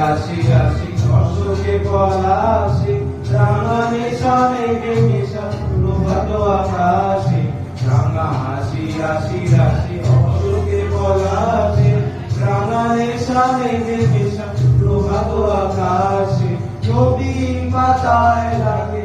আসি আসি অশোকে পলাশি রাঙা নেশা মেঘে মেশা প্রভাত আকাশে রাঙা হাসি নেশা প্রভাত আকাশে নবীন পাতায় লাগে